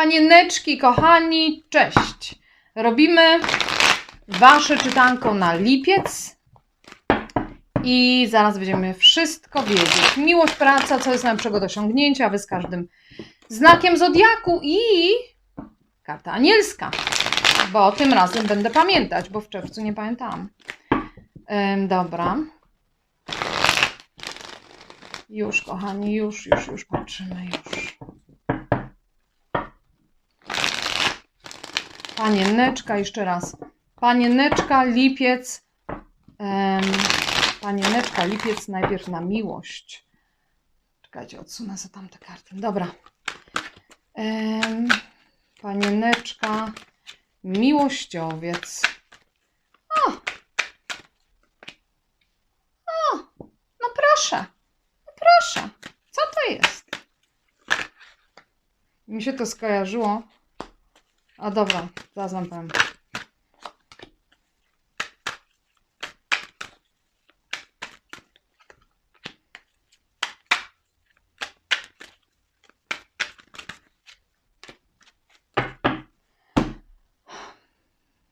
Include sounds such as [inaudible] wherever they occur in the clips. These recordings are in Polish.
Panieneczki, kochani, cześć. Robimy wasze czytanko na lipiec i zaraz będziemy wszystko wiedzieć. Miłość, praca, co jest najlepszego do osiągnięcia, wy z każdym znakiem zodiaku i karta anielska, bo tym razem będę pamiętać, bo w czerwcu nie pamiętałam. Ym, dobra. Już, kochani, już, już, już patrzymy, już. Panieneczka, jeszcze raz. Panieneczka, lipiec. panieneczka, lipiec, najpierw na miłość. Czekajcie, odsunę sobie tamte karty. Dobra. Em, panieneczka, miłościowiec. O! O! No proszę. No proszę. Co to jest? Mi się to skojarzyło. A dobra, zaraz wam powiem.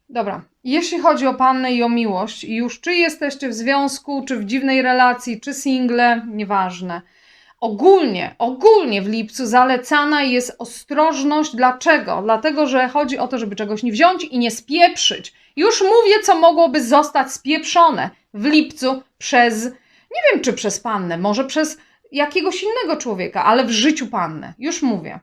Dobra, jeśli chodzi o pannę i o miłość, już czy jesteście w związku, czy w dziwnej relacji, czy single, nieważne. Ogólnie, ogólnie w lipcu zalecana jest ostrożność. Dlaczego? Dlatego, że chodzi o to, żeby czegoś nie wziąć i nie spieprzyć. Już mówię, co mogłoby zostać spieprzone w lipcu przez, nie wiem czy przez pannę, może przez jakiegoś innego człowieka, ale w życiu pannę. Już mówię.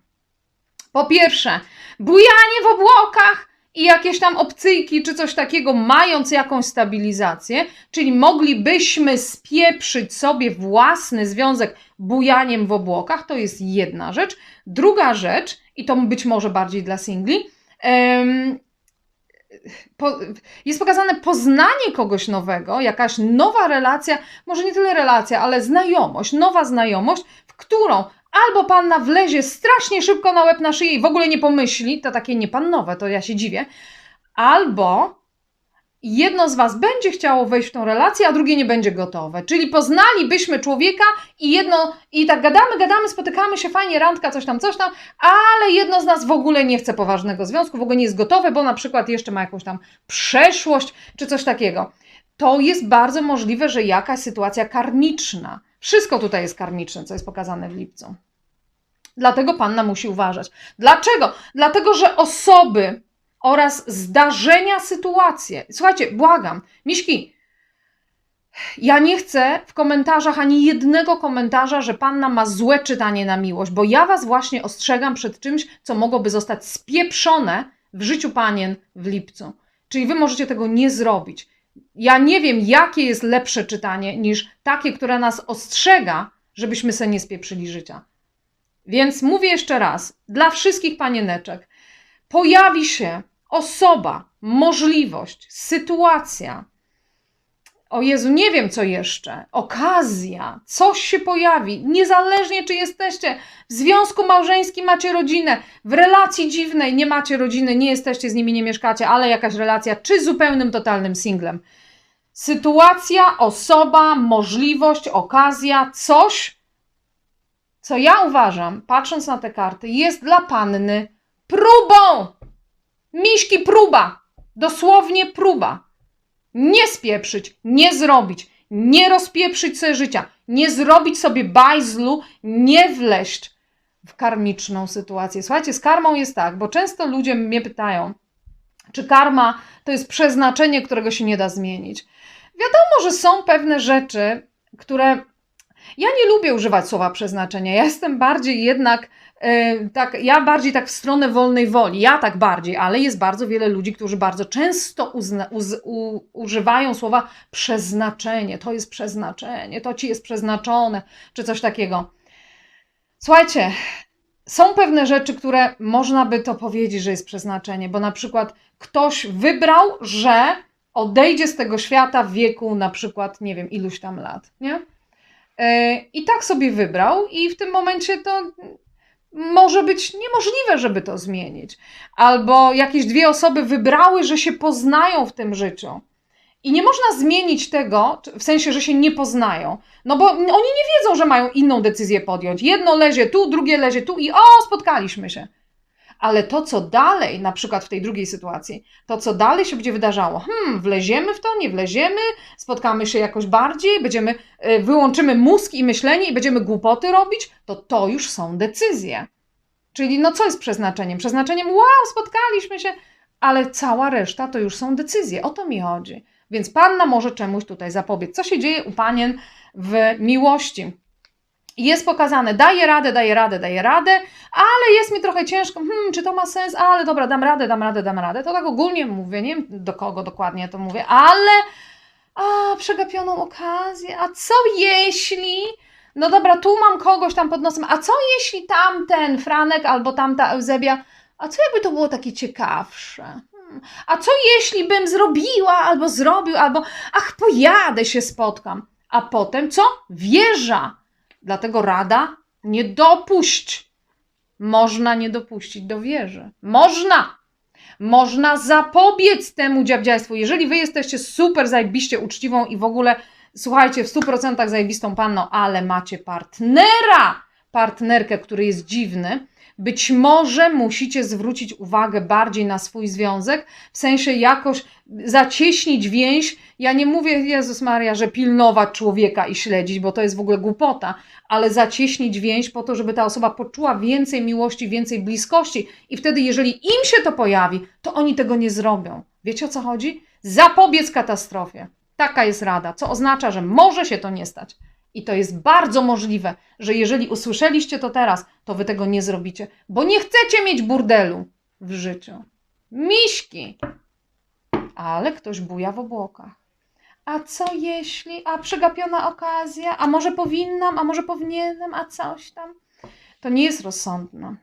Po pierwsze, bujanie w obłokach i jakieś tam obcyjki czy coś takiego, mając jakąś stabilizację, czyli moglibyśmy spieprzyć sobie własny związek bujaniem w obłokach, to jest jedna rzecz. Druga rzecz, i to być może bardziej dla singli, em, po, jest pokazane poznanie kogoś nowego, jakaś nowa relacja, może nie tyle relacja, ale znajomość, nowa znajomość, w którą albo panna wlezie strasznie szybko na łeb na szyję i w ogóle nie pomyśli, to takie niepannowe, to ja się dziwię, albo jedno z Was będzie chciało wejść w tą relację, a drugie nie będzie gotowe. Czyli poznalibyśmy człowieka i jedno, i tak gadamy, gadamy, spotykamy się, fajnie, randka, coś tam, coś tam, ale jedno z nas w ogóle nie chce poważnego związku, w ogóle nie jest gotowe, bo na przykład jeszcze ma jakąś tam przeszłość czy coś takiego. To jest bardzo możliwe, że jakaś sytuacja karmiczna. Wszystko tutaj jest karmiczne, co jest pokazane w lipcu. Dlatego panna musi uważać. Dlaczego? Dlatego, że osoby oraz zdarzenia, sytuacje. Słuchajcie, błagam, Miśki, ja nie chcę w komentarzach ani jednego komentarza, że panna ma złe czytanie na miłość, bo ja was właśnie ostrzegam przed czymś, co mogłoby zostać spieprzone w życiu panien w lipcu. Czyli wy możecie tego nie zrobić. Ja nie wiem, jakie jest lepsze czytanie niż takie, które nas ostrzega, żebyśmy se nie spieprzyli życia. Więc mówię jeszcze raz, dla wszystkich panieneczek, pojawi się osoba, możliwość, sytuacja. O Jezu, nie wiem co jeszcze. Okazja, coś się pojawi. Niezależnie czy jesteście w związku małżeńskim, macie rodzinę, w relacji dziwnej nie macie rodziny, nie jesteście z nimi, nie mieszkacie, ale jakaś relacja, czy zupełnym, totalnym singlem. Sytuacja, osoba, możliwość, okazja, coś, co ja uważam, patrząc na te karty, jest dla panny próbą. Miśki próba. Dosłownie próba. Nie spieprzyć, nie zrobić, nie rozpieprzyć sobie życia, nie zrobić sobie bajzlu, nie wleść w karmiczną sytuację. Słuchajcie, z karmą jest tak, bo często ludzie mnie pytają, czy karma to jest przeznaczenie, którego się nie da zmienić. Wiadomo, że są pewne rzeczy, które. Ja nie lubię używać słowa przeznaczenia. Ja jestem bardziej jednak e, tak, ja bardziej tak w stronę wolnej woli. Ja tak bardziej, ale jest bardzo wiele ludzi, którzy bardzo często uzna, uz, u, używają słowa przeznaczenie. To jest przeznaczenie, to ci jest przeznaczone, czy coś takiego. Słuchajcie, są pewne rzeczy, które można by to powiedzieć, że jest przeznaczenie, bo na przykład ktoś wybrał, że odejdzie z tego świata w wieku na przykład, nie wiem, iluś tam lat, nie? E, I tak sobie wybrał, i w tym momencie to może być niemożliwe, żeby to zmienić. Albo jakieś dwie osoby wybrały, że się poznają w tym życiu. I nie można zmienić tego, w sensie, że się nie poznają. No bo oni nie wiedzą, że mają inną decyzję podjąć. Jedno lezie tu, drugie lezie tu i o, spotkaliśmy się. Ale to, co dalej, na przykład w tej drugiej sytuacji, to, co dalej się będzie wydarzało, hmm, wleziemy w to, nie wleziemy, spotkamy się jakoś bardziej, będziemy, y, wyłączymy mózg i myślenie i będziemy głupoty robić, to to już są decyzje. Czyli no co jest przeznaczeniem? Przeznaczeniem, wow, spotkaliśmy się, ale cała reszta to już są decyzje. O to mi chodzi. Więc panna może czemuś tutaj zapobiec. Co się dzieje u panien w miłości? Jest pokazane, daję radę, daję radę, daję radę, ale jest mi trochę ciężko, hmm, czy to ma sens, ale dobra, dam radę, dam radę, dam radę. To tak ogólnie mówię, nie wiem do kogo dokładnie to mówię, ale a, przegapioną okazję, a co jeśli, no dobra, tu mam kogoś tam pod nosem, a co jeśli tamten Franek albo tamta Eusebia, a co jakby to było takie ciekawsze? Hmm. A co jeśli bym zrobiła albo zrobił, albo ach, pojadę się spotkam. A potem co? Wieża. Dlatego rada nie dopuść. Można nie dopuścić do wieży. Można. Można zapobiec temu dziabdziajstwu. Jeżeli wy jesteście super zajebiście uczciwą i w ogóle, słuchajcie, w 100% zajebistą panną, ale macie partnera, partnerkę, który jest dziwny, być może musicie zwrócić uwagę bardziej na swój związek, w sensie jakoś zacieśnić więź. Ja nie mówię, Jezus Maria, że pilnować człowieka i śledzić, bo to jest w ogóle głupota, ale zacieśnić więź po to, żeby ta osoba poczuła więcej miłości, więcej bliskości. I wtedy, jeżeli im się to pojawi, to oni tego nie zrobią. Wiecie o co chodzi? Zapobiec katastrofie. Taka jest rada, co oznacza, że może się to nie stać. I to jest bardzo możliwe, że jeżeli usłyszeliście to teraz, to wy tego nie zrobicie, bo nie chcecie mieć burdelu w życiu. Miśki! Ale ktoś buja w obłokach. A co jeśli, a przegapiona okazja, a może powinnam, a może powinienem, a coś tam? To nie jest rozsądne.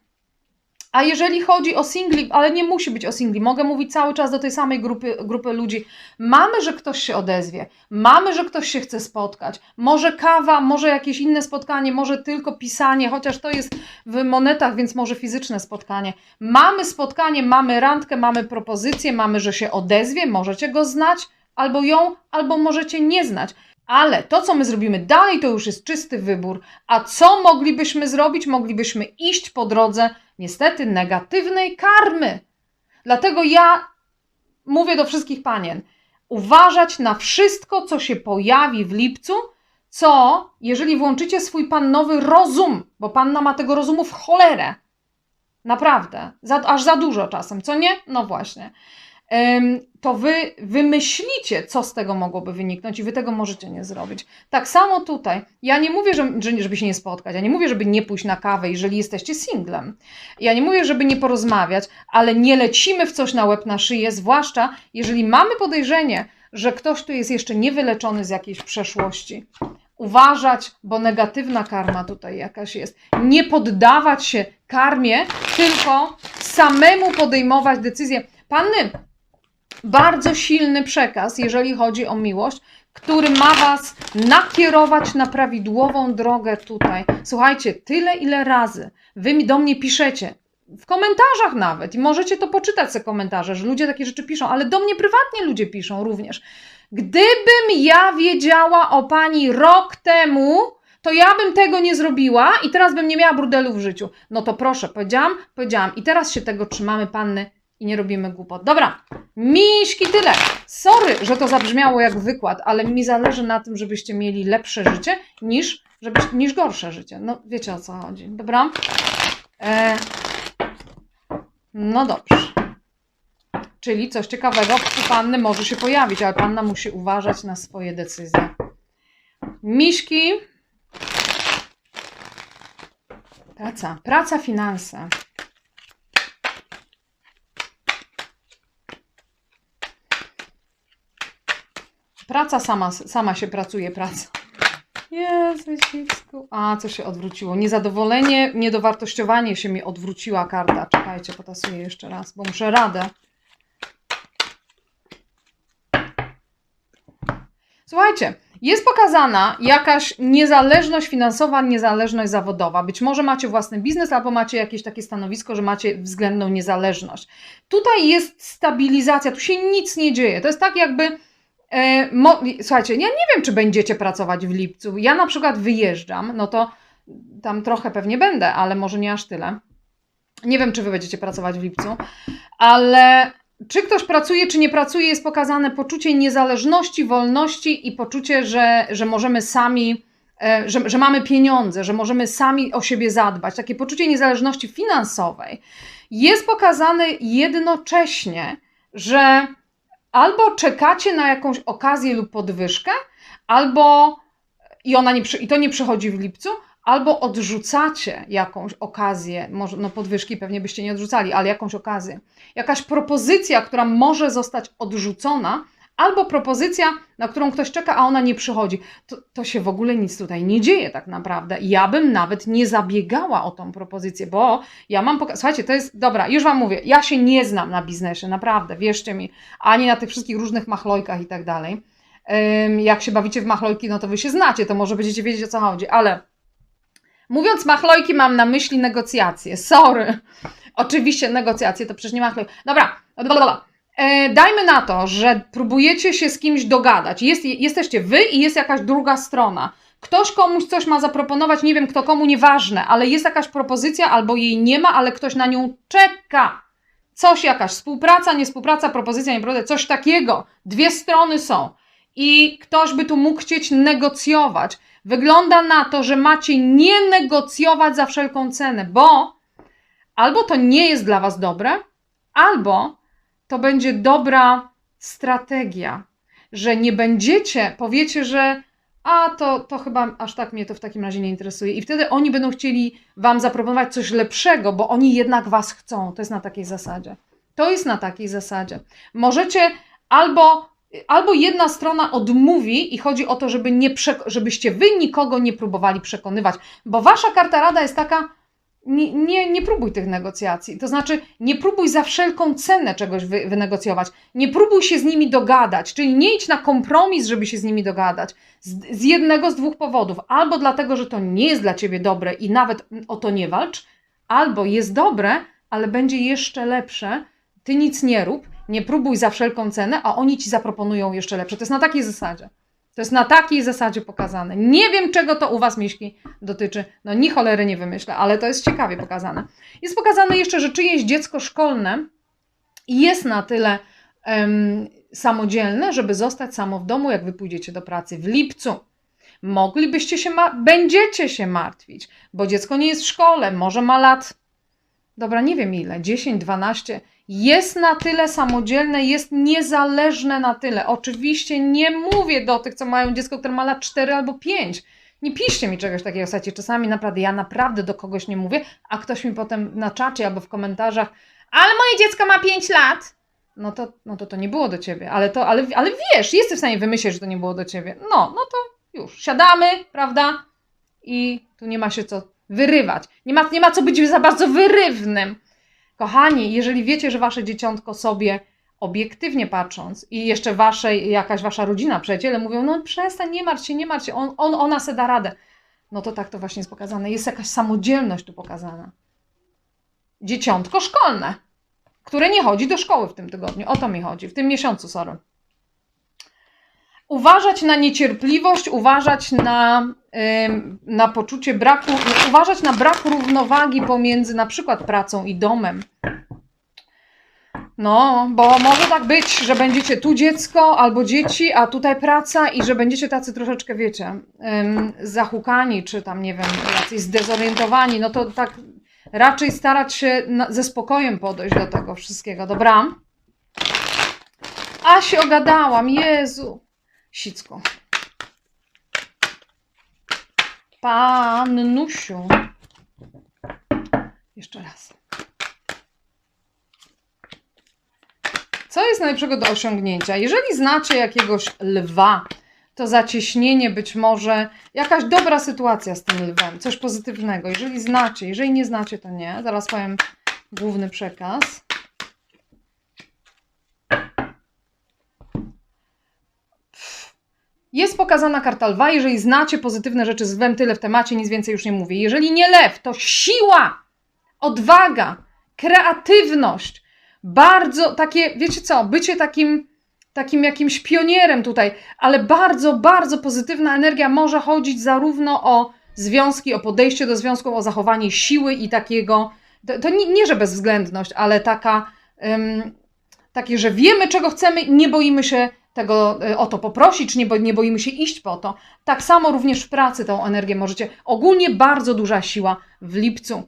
A jeżeli chodzi o singli, ale nie musi być o singli, mogę mówić cały czas do tej samej grupy, grupy ludzi. Mamy, że ktoś się odezwie, mamy, że ktoś się chce spotkać. Może kawa, może jakieś inne spotkanie, może tylko pisanie, chociaż to jest w monetach, więc może fizyczne spotkanie. Mamy spotkanie, mamy randkę, mamy propozycję, mamy, że się odezwie, możecie go znać, albo ją, albo możecie nie znać. Ale to, co my zrobimy dalej, to już jest czysty wybór. A co moglibyśmy zrobić? Moglibyśmy iść po drodze, niestety, negatywnej karmy. Dlatego ja mówię do wszystkich panien: uważać na wszystko, co się pojawi w lipcu, co, jeżeli włączycie swój pannowy rozum, bo panna ma tego rozumu w cholerę. Naprawdę, za, aż za dużo czasem, co nie? No właśnie to wy wymyślicie, co z tego mogłoby wyniknąć i wy tego możecie nie zrobić. Tak samo tutaj. Ja nie mówię, że, żeby się nie spotkać, ja nie mówię, żeby nie pójść na kawę, jeżeli jesteście singlem. Ja nie mówię, żeby nie porozmawiać, ale nie lecimy w coś na łeb na szyję, zwłaszcza jeżeli mamy podejrzenie, że ktoś tu jest jeszcze niewyleczony z jakiejś przeszłości. Uważać, bo negatywna karma tutaj jakaś jest. Nie poddawać się karmie, tylko samemu podejmować decyzje. Panny, bardzo silny przekaz, jeżeli chodzi o miłość, który ma Was nakierować na prawidłową drogę tutaj. Słuchajcie, tyle ile razy Wy do mnie piszecie, w komentarzach nawet, i możecie to poczytać, te komentarze, że ludzie takie rzeczy piszą, ale do mnie prywatnie ludzie piszą również. Gdybym ja wiedziała o Pani rok temu, to ja bym tego nie zrobiła i teraz bym nie miała brudelu w życiu. No to proszę, powiedziałam, powiedziałam. I teraz się tego trzymamy, panny, i nie robimy głupot. Dobra, miśki tyle. Sorry, że to zabrzmiało jak wykład, ale mi zależy na tym, żebyście mieli lepsze życie niż, niż gorsze życie. No wiecie o co chodzi, dobra? E, no dobrze. Czyli coś ciekawego u panny może się pojawić, ale panna musi uważać na swoje decyzje. Miśki. Praca. Praca, finanse. Praca sama, sama się pracuje, praca. Jezu, A, co się odwróciło? Niezadowolenie, niedowartościowanie się mi odwróciła karta. Czekajcie, potasuję jeszcze raz, bo muszę radę. Słuchajcie, jest pokazana jakaś niezależność finansowa, niezależność zawodowa. Być może macie własny biznes, albo macie jakieś takie stanowisko, że macie względną niezależność. Tutaj jest stabilizacja, tu się nic nie dzieje. To jest tak, jakby słuchajcie, ja nie wiem, czy będziecie pracować w lipcu. Ja na przykład wyjeżdżam, no to tam trochę pewnie będę, ale może nie aż tyle. Nie wiem, czy wy będziecie pracować w lipcu, ale czy ktoś pracuje, czy nie pracuje, jest pokazane poczucie niezależności, wolności i poczucie, że, że możemy sami, e, że, że mamy pieniądze, że możemy sami o siebie zadbać. Takie poczucie niezależności finansowej. Jest pokazane jednocześnie, że albo czekacie na jakąś okazję lub podwyżkę, albo i, ona nie, i to nie przychodzi w lipcu, albo odrzucacie jakąś okazję, może no podwyżki pewnie byście nie odrzucali, ale jakąś okazję. Jakaś propozycja, która może zostać odrzucona, albo propozycja, na którą ktoś czeka, a ona nie przychodzi. To, to się w ogóle nic tutaj nie dzieje tak naprawdę. Ja bym nawet nie zabiegała o tą propozycję, bo ja mam poka- Słuchajcie, to jest, dobra, już Wam mówię, ja się nie znam na biznesie, naprawdę, wierzcie mi, ani na tych wszystkich różnych machlojkach i tak dalej. Jak się bawicie w machlojki, no to Wy się znacie, to może będziecie wiedzieć o co chodzi, ale mówiąc machlojki mam na myśli negocjacje, sorry. Oczywiście negocjacje to przecież nie machlojki. Dobra, blablabla. E, dajmy na to, że próbujecie się z kimś dogadać. Jest, jesteście wy i jest jakaś druga strona. Ktoś komuś coś ma zaproponować, nie wiem kto komu, nieważne, ale jest jakaś propozycja albo jej nie ma, ale ktoś na nią czeka. Coś jakaś współpraca, nie współpraca, propozycja, nie propozycja, coś takiego. Dwie strony są. I ktoś by tu mógł chcieć negocjować. Wygląda na to, że macie nie negocjować za wszelką cenę, bo albo to nie jest dla Was dobre, albo to będzie dobra strategia, że nie będziecie, powiecie, że a to, to chyba aż tak mnie to w takim razie nie interesuje. I wtedy oni będą chcieli Wam zaproponować coś lepszego, bo oni jednak Was chcą. To jest na takiej zasadzie. To jest na takiej zasadzie. Możecie albo, albo jedna strona odmówi i chodzi o to, żeby nie żebyście Wy nikogo nie próbowali przekonywać, bo Wasza karta rada jest taka, nie, nie, nie próbuj tych negocjacji. To znaczy, nie próbuj za wszelką cenę czegoś wy, wynegocjować. Nie próbuj się z nimi dogadać, czyli nie idź na kompromis, żeby się z nimi dogadać. Z, z jednego z dwóch powodów. Albo dlatego, że to nie jest dla ciebie dobre i nawet o to nie walcz, albo jest dobre, ale będzie jeszcze lepsze. Ty nic nie rób, nie próbuj za wszelką cenę, a oni ci zaproponują jeszcze lepsze. To jest na takiej zasadzie. To jest na takiej zasadzie pokazane. Nie wiem, czego to u Was, Miśki, dotyczy. No, ni cholery nie wymyślę, ale to jest ciekawie pokazane. Jest pokazane jeszcze, że czyjeś dziecko szkolne jest na tyle em, samodzielne, żeby zostać samo w domu, jak Wy pójdziecie do pracy w lipcu. Moglibyście się, będziecie się martwić, bo dziecko nie jest w szkole, może ma lat, dobra, nie wiem ile, 10, 12, jest na tyle samodzielne, jest niezależne na tyle. Oczywiście nie mówię do tych, co mają dziecko, które ma lat 4 albo 5. Nie piszcie mi czegoś takiego, słuchajcie, czasami naprawdę, ja naprawdę do kogoś nie mówię, a ktoś mi potem na czacie albo w komentarzach, ale moje dziecko ma 5 lat. No to, no to to nie było do ciebie, ale to, ale, ale wiesz, jesteś w stanie wymyślić, że to nie było do ciebie. No, no to już, siadamy, prawda? I tu nie ma się co wyrywać. Nie ma, nie ma co być za bardzo wyrywnym. Kochani, jeżeli wiecie, że wasze dzieciątko sobie obiektywnie patrząc i jeszcze wasze, jakaś wasza rodzina, przyjaciele mówią, no przestań, nie martw się, nie martw się, on, on, ona se da radę. No to tak to właśnie jest pokazane. Jest jakaś samodzielność tu pokazana. Dzieciątko szkolne, które nie chodzi do szkoły w tym tygodniu. O to mi chodzi, w tym miesiącu, sorry. Uważać na niecierpliwość, uważać na, na poczucie braku, uważać na brak równowagi pomiędzy na przykład pracą i domem. No, bo może tak być, że będziecie tu dziecko albo dzieci, a tutaj praca i że będziecie tacy troszeczkę, wiecie, zahukani, czy tam, nie wiem, jacyś zdezorientowani. No to tak raczej starać się ze spokojem podejść do tego wszystkiego, dobra? A się ogadałam, Jezu. Sicko. Pannusiu. Jeszcze raz. Co jest najlepszego do osiągnięcia? Jeżeli znacie jakiegoś lwa, to zacieśnienie być może jakaś dobra sytuacja z tym lwem, coś pozytywnego. Jeżeli znacie, jeżeli nie znacie, to nie. Zaraz powiem główny przekaz. Jest pokazana karta lwa. Jeżeli znacie pozytywne rzeczy z lwem, tyle w temacie, nic więcej już nie mówię. Jeżeli nie lew, to siła, odwaga, kreatywność, bardzo takie, wiecie co, bycie takim, takim jakimś pionierem tutaj, ale bardzo, bardzo pozytywna energia może chodzić zarówno o związki, o podejście do związków, o zachowanie siły i takiego to, to nie, nie, że bezwzględność, ale taka, ym, takie, że wiemy, czego chcemy, nie boimy się tego y, o to poprosić, nie, bo, nie boimy się iść po to. Tak samo również w pracy tą energię możecie. Ogólnie bardzo duża siła w lipcu.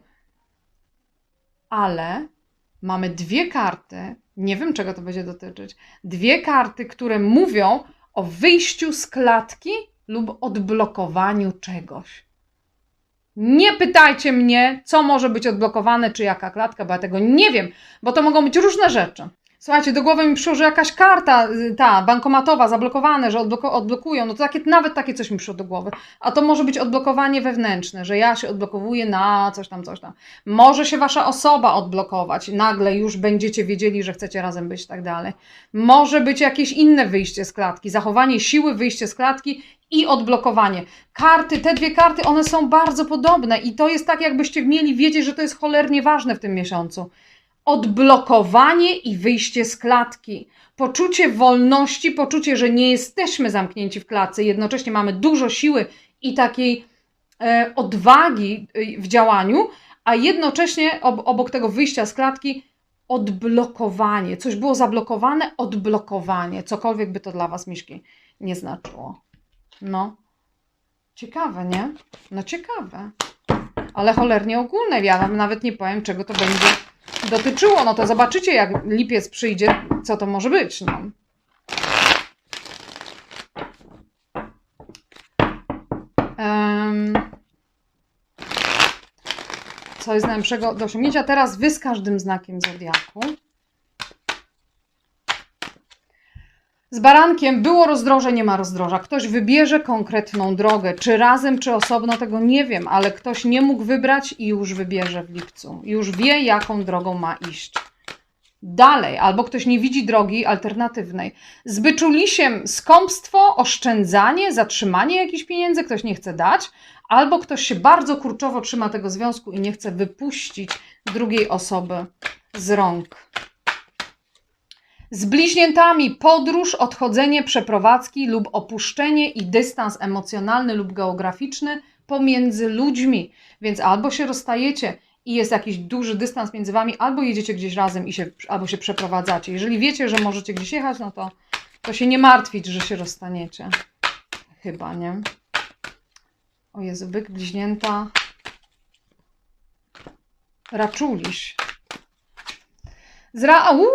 Ale mamy dwie karty, nie wiem czego to będzie dotyczyć, dwie karty, które mówią o wyjściu z klatki lub odblokowaniu czegoś. Nie pytajcie mnie, co może być odblokowane, czy jaka klatka, bo ja tego nie wiem, bo to mogą być różne rzeczy. Słuchajcie, do głowy mi przyszło, że jakaś karta, y, ta bankomatowa, zablokowane, że odblokują, no to takie, nawet takie coś mi przyszło do głowy. A to może być odblokowanie wewnętrzne, że ja się odblokowuję na coś tam, coś tam. Może się wasza osoba odblokować, nagle już będziecie wiedzieli, że chcecie razem być i tak dalej. Może być jakieś inne wyjście z klatki, zachowanie siły, wyjście z klatki i odblokowanie. Karty, te dwie karty, one są bardzo podobne i to jest tak, jakbyście mieli wiedzieć, że to jest cholernie ważne w tym miesiącu. Odblokowanie i wyjście z klatki. Poczucie wolności, poczucie, że nie jesteśmy zamknięci w klatce, jednocześnie mamy dużo siły i takiej e, odwagi e, w działaniu, a jednocześnie ob, obok tego wyjścia z klatki odblokowanie. Coś było zablokowane, odblokowanie. Cokolwiek by to dla Was, Miszki, nie znaczyło. No. Ciekawe, nie? No ciekawe. Ale cholernie ogólne. Ja nawet nie powiem, czego to będzie dotyczyło. No to zobaczycie, jak lipiec przyjdzie, co to może być. No. Co jest najlepszego do osiągnięcia? Teraz wy z każdym znakiem zodiaku. Z barankiem było rozdroże, nie ma rozdroża. Ktoś wybierze konkretną drogę, czy razem, czy osobno, tego nie wiem, ale ktoś nie mógł wybrać i już wybierze w lipcu. Już wie, jaką drogą ma iść. Dalej, albo ktoś nie widzi drogi alternatywnej. Z byczulisiem skąpstwo, oszczędzanie, zatrzymanie jakichś pieniędzy, ktoś nie chce dać, albo ktoś się bardzo kurczowo trzyma tego związku i nie chce wypuścić drugiej osoby z rąk. Z bliźniętami podróż, odchodzenie, przeprowadzki lub opuszczenie i dystans emocjonalny lub geograficzny pomiędzy ludźmi. Więc albo się rozstajecie i jest jakiś duży dystans między wami, albo jedziecie gdzieś razem i się, albo się przeprowadzacie. Jeżeli wiecie, że możecie gdzieś jechać, no to, to się nie martwić, że się rozstaniecie. Chyba, nie? O Jezu, byk, bliźnięta. Raczuliś. Z, ra, uu,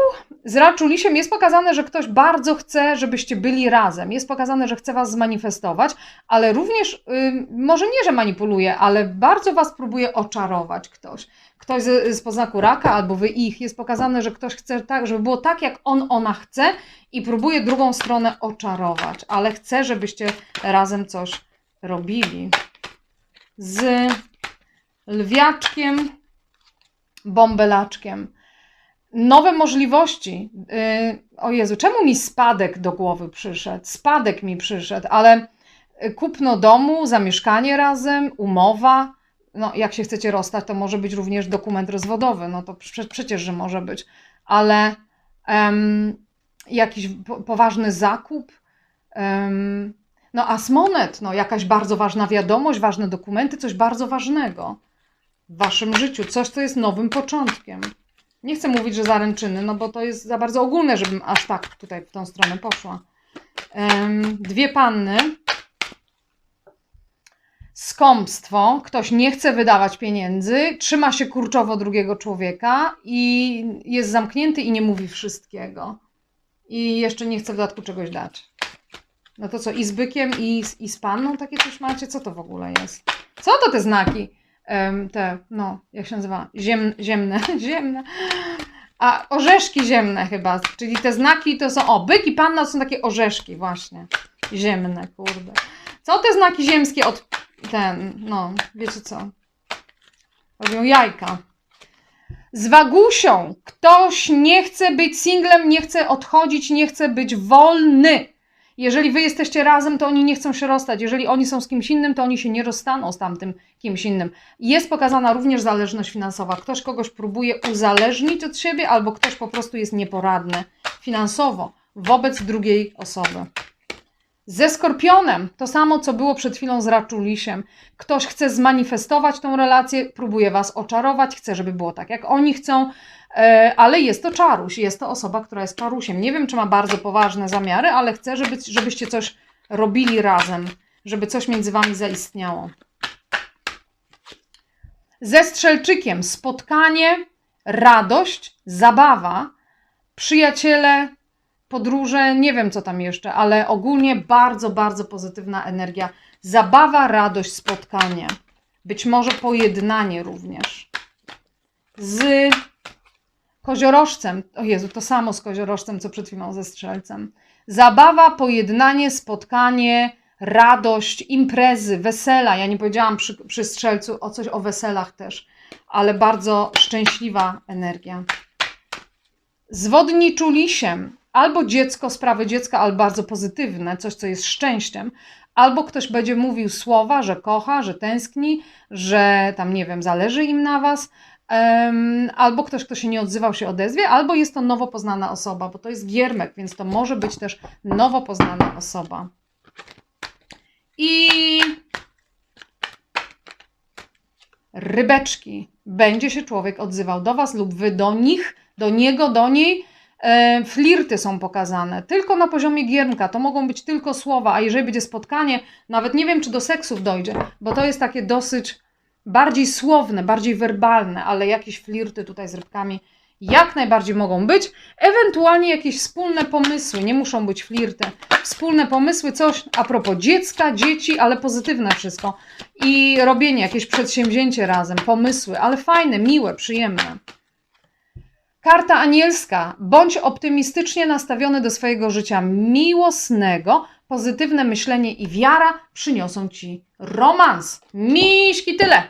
z raczulisiem jest pokazane, że ktoś bardzo chce, żebyście byli razem. Jest pokazane, że chce was zmanifestować, ale również, ym, może nie, że manipuluje, ale bardzo was próbuje oczarować ktoś. Ktoś z, z poznaku raka albo wy ich. Jest pokazane, że ktoś chce tak, żeby było tak, jak on, ona chce i próbuje drugą stronę oczarować, ale chce, żebyście razem coś robili. Z lwiaczkiem, bąbelaczkiem nowe możliwości. Yy, o Jezu, czemu mi spadek do głowy przyszedł? Spadek mi przyszedł, ale y, kupno domu, zamieszkanie razem, umowa. No, jak się chcecie rozstać, to może być również dokument rozwodowy. No to prze, przecież, że może być, ale em, jakiś po, poważny zakup. Em, no, asmonet, no, jakaś bardzo ważna wiadomość, ważne dokumenty, coś bardzo ważnego w waszym życiu, coś, co jest nowym początkiem. Nie chcę mówić, że zaręczyny, no bo to jest za bardzo ogólne, żebym aż tak tutaj w tą stronę poszła. Dwie panny. Skąpstwo. Ktoś nie chce wydawać pieniędzy, trzyma się kurczowo drugiego człowieka i jest zamknięty i nie mówi wszystkiego. I jeszcze nie chce w dodatku czegoś dać. No to co, i z bykiem, i, z- i z panną takie coś macie? Co to w ogóle jest? Co to te znaki? Te, no, jak się nazywa? Ziem, ziemne, [laughs] ziemne. A orzeszki ziemne chyba, czyli te znaki to są, o, byk i panna to są takie orzeszki właśnie, ziemne, kurde. Co te znaki ziemskie od, ten, no, wiecie co, robią jajka. Z wagusią, ktoś nie chce być singlem, nie chce odchodzić, nie chce być wolny. Jeżeli wy jesteście razem, to oni nie chcą się rozstać. Jeżeli oni są z kimś innym, to oni się nie rozstaną z tamtym kimś innym. Jest pokazana również zależność finansowa. Ktoś kogoś próbuje uzależnić od siebie, albo ktoś po prostu jest nieporadny finansowo wobec drugiej osoby. Ze skorpionem to samo, co było przed chwilą z raczulisiem. Ktoś chce zmanifestować tą relację, próbuje was oczarować, chce, żeby było tak, jak oni chcą, ale jest to czaruś, jest to osoba, która jest czarusiem. Nie wiem, czy ma bardzo poważne zamiary, ale chcę, żeby, żebyście coś robili razem, żeby coś między wami zaistniało. Ze strzelczykiem spotkanie, radość, zabawa, przyjaciele, podróże, nie wiem co tam jeszcze, ale ogólnie bardzo, bardzo pozytywna energia. Zabawa, radość, spotkanie. Być może pojednanie również. Z koziorożcem, o Jezu, to samo z koziorożcem, co przed chwilą ze strzelcem. Zabawa, pojednanie, spotkanie, radość, imprezy, wesela. Ja nie powiedziałam przy, przy strzelcu o coś o weselach też, ale bardzo szczęśliwa energia. Z wodniczulisiem albo dziecko, sprawy dziecka, ale bardzo pozytywne, coś, co jest szczęściem, albo ktoś będzie mówił słowa, że kocha, że tęskni, że tam, nie wiem, zależy im na was, albo ktoś, kto się nie odzywał, się odezwie, albo jest to nowo poznana osoba, bo to jest giermek, więc to może być też nowo poznana osoba. I rybeczki. Będzie się człowiek odzywał do Was lub Wy do nich, do niego, do niej. E, flirty są pokazane tylko na poziomie giermka. To mogą być tylko słowa, a jeżeli będzie spotkanie, nawet nie wiem, czy do seksów dojdzie, bo to jest takie dosyć bardziej słowne, bardziej werbalne, ale jakieś flirty tutaj z rybkami jak najbardziej mogą być. Ewentualnie jakieś wspólne pomysły, nie muszą być flirty. Wspólne pomysły, coś a propos dziecka, dzieci, ale pozytywne wszystko. I robienie, jakieś przedsięwzięcie razem, pomysły, ale fajne, miłe, przyjemne. Karta anielska. Bądź optymistycznie nastawiony do swojego życia miłosnego. Pozytywne myślenie i wiara przyniosą ci romans. Miśki, tyle.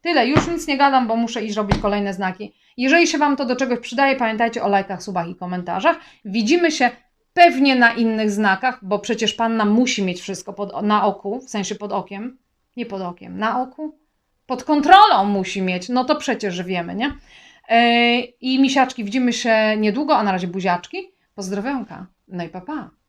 Tyle, już nic nie gadam, bo muszę iść robić kolejne znaki. Jeżeli się Wam to do czegoś przydaje, pamiętajcie o lajkach, subach i komentarzach. Widzimy się pewnie na innych znakach, bo przecież Panna musi mieć wszystko pod, na oku, w sensie pod okiem. Nie pod okiem, na oku? Pod kontrolą musi mieć, no to przecież wiemy, nie? Yy, I misiaczki, widzimy się niedługo, a na razie buziaczki. Pozdrowionka, no i papa. Pa.